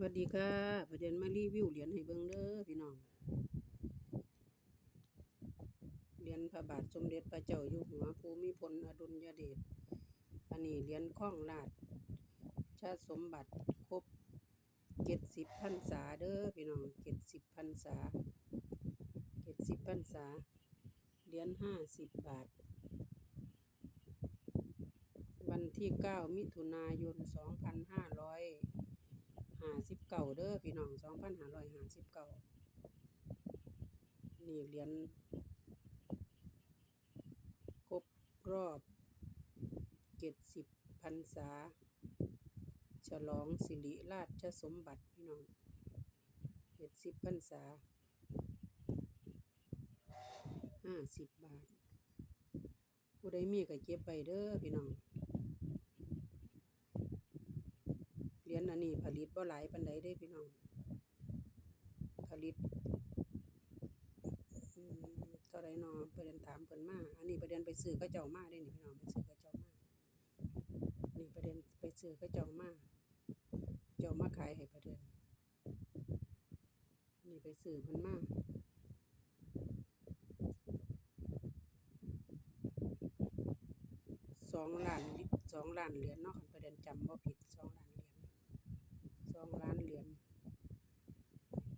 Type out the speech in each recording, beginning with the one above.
สวัสดีค่ะประเด็นมารีวิวเหรียญให้เบิ่งเด้อพี่น้อง เหรียญพระบาทสมเด็จพระเจ้าอยู่หัวภูมิพลอดุลยเดช อันนี้เหรียญข้องราชชาติสมบัติครบเจ็ดสิบพรรษาเด้อพี่น้องเจ็ดสิบพรรษาเจ็ดสิบพรรษา เหรียญห้าสิบบาท วันที่เก้ามิถุนายนสองพันห้าร้อยาสิบเก้าเด้อพี่น้องสองพันห้าร้อยห้าสิบเก้านี่เหรียญครบรอบเจ็ดสิบพรรษา ฉลองสิริราชสมบัติพี่น้องเจ็ดสิบพรรษาห้าสิบบาทผู้ใดมีก็เก็บไปเด้อพี่น้อง เหรียญ อันนี้ผลิตบ่หลายปานใดเด้พี่น้อง ผลิตเท่าไรนาะประเด็นถามเพิ่นมา อันนี้ประเด็นไปซื้อเขาเจ้ามาได้นี่พี่น้องไปซื้อเขาเจ้ามานี่ประเด็นไปซื้อเขาเจ้ามา เจ้ามาขายให้ประเด็นนี่ไปซื้อเพิ่นมาสองล้านสองล้านเหรียญเนาะประเด็นจำบ่ผิดสองล้านเหรียญสองล้านเหรียญ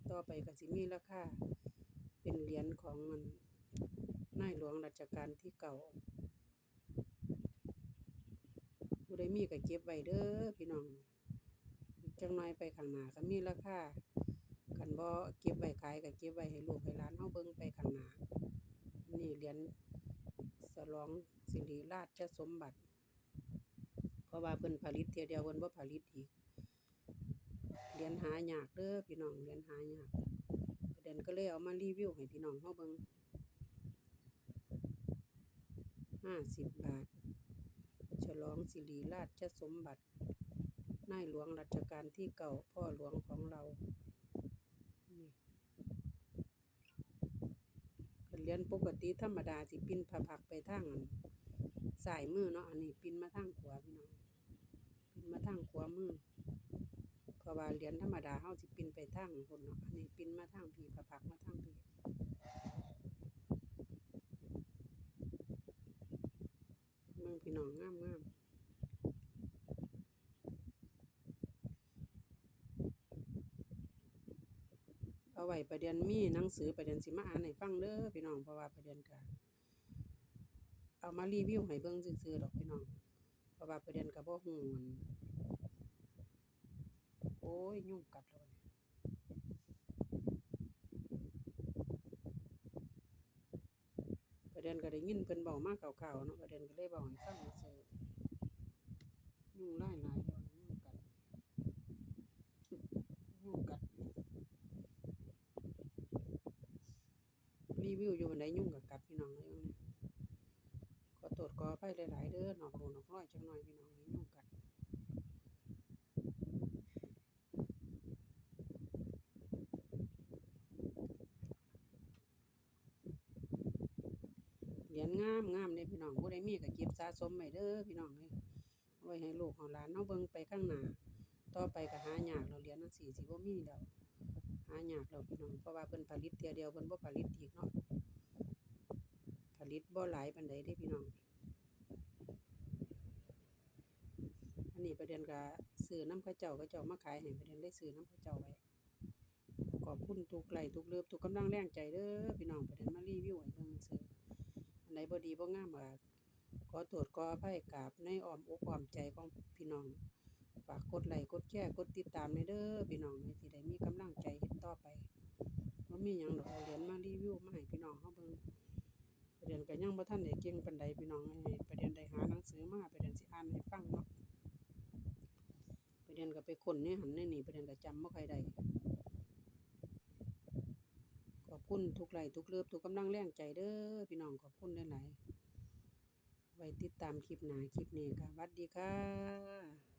ต่อ ไปก็สิมีราคาเป็นเหรียญของมันนายหลวงรัชกาลที่เก่าผู้ใดมีก็เก็บไว้เด้อพี่น้องจังน้อยไปข้างหน้าก็มีราคาคันบ่เก็บไว้ขายก็เก็บไว้ให้ลูกให้หลานเฮาเบิ่งไปข้างหน้านี่เหรียญฉลองสิริราชสมบัติ เพราะว่าเพิ่นผลิตเทียเดียวเพิ่นบ่ผลิตอีก รียญหายากเด้อพี่น้องเรียญหายากเด็นก็เลยเอามารีวิวให้พี่น้องเฮาเบิ่ง50บาท ฉลองสิริราชสมบัตินายหลวงรัชกาลที่เก่าพ่อหลวงของเราเรียญปกติธรรมดาสิปิ้นผผักไปทางสายมือเนาะอันนี้ปิ้นมาทางขวาพี่น้องปิ้นมาทางขวามือ เพราะว่าเหรียญธรรมดาเฮาสิปิ้นไปทางพุ่นเนาะอันนี้ปิ้นมาทางพี่ผผักมาทางพี่เมืองพี่น้องงามงามเอาไว้ประเด็นมีหนังสือประเด็นสิมาอ่านให้ฟังเด้อพี่น้องเพราะว่าประเด็นก็เอามารีวิวให้เบิ่งซื่อๆดอกพี่น้องเพราะว่าประเด็นก็บ่ฮู้มันโอ้ ย ยุ่งกัดแล้วบัดนี้ประเด็นก็ได้ยินเพิ่นเว้ามาคร่าวๆเนาะประเด็นก็เลยเว้าให้ฟังซื่อยุ่งหลายๆแล้วยุ่งกัดยุ่งกัดรีวิวอยู่บันไดยุ่งกับกัดพี่น้องเลยเนี่ยขอตรวจขอไปหลายๆเด้อหนอกรูหนอกร้อยจังหน่อยพี่น้องให้ยุ่งกัด ยญงามงามเลยพี่น้องผู้ใดมีก็เก็บสะสมไว้เด้อพี่น้องเลยไว้ให้ลูกของหลานเฮาเบิ่งไปข้างหน้าต่อไปก็หายากแล้วเหรียญจังซี่สิบ่มีแล้วหายากแล้วพี่น้องเพราะว่าเพิ่นผลิตเที่ยเดียวเพิ่นบ่ผลิตอีกเนาะผลิตบ่หลายปานใดเด้พี่น้องอันนี้ประเด็นก็ซื้อน้ำเขาเจ้าเขาเจ้ามาขายให้ประเด็นได้ซื้อน้ำเขาเจ้าไว้ขอบคุณทุกไลทุกเลิฟทุกกำลังแรงใจเด้อพี่น้องประเด็นมารีวิวให้เบิ่งซื่อ อันใดบ่ดีบ่งามก็ขอโทษขออภัยกราบในอ้อมอกอ้อมใจของพี่น้อง ฝากกดไลค์กดแชร์กดติดตามให้เด้อพี่น้องให้สิได้มีกำลังใจเฮ็ดต่อไปบ่มีหยังดอกเอาเหรียญมารีวิวมาให้พี่น้องเฮาเบิ่งประเด็นก็ยังบ่ทันได้เก่งปานใดพี่น้องให้ประเด็นได้หาหนังสือมาประเด็นสิอ่านให้ฟังเนาะประเด็นก็ไปค้นในหันในนี่ประเด็นก็จำบ่ค่อยได้ขอบ คุณทุกไหลทุกเลิฟทุกกำลังแรงใจเด้อพี่น้องขอบคุณหลายๆไว้ติดตามคลิปหนาคลิปนี้ค่ะสวัสดีค่ะ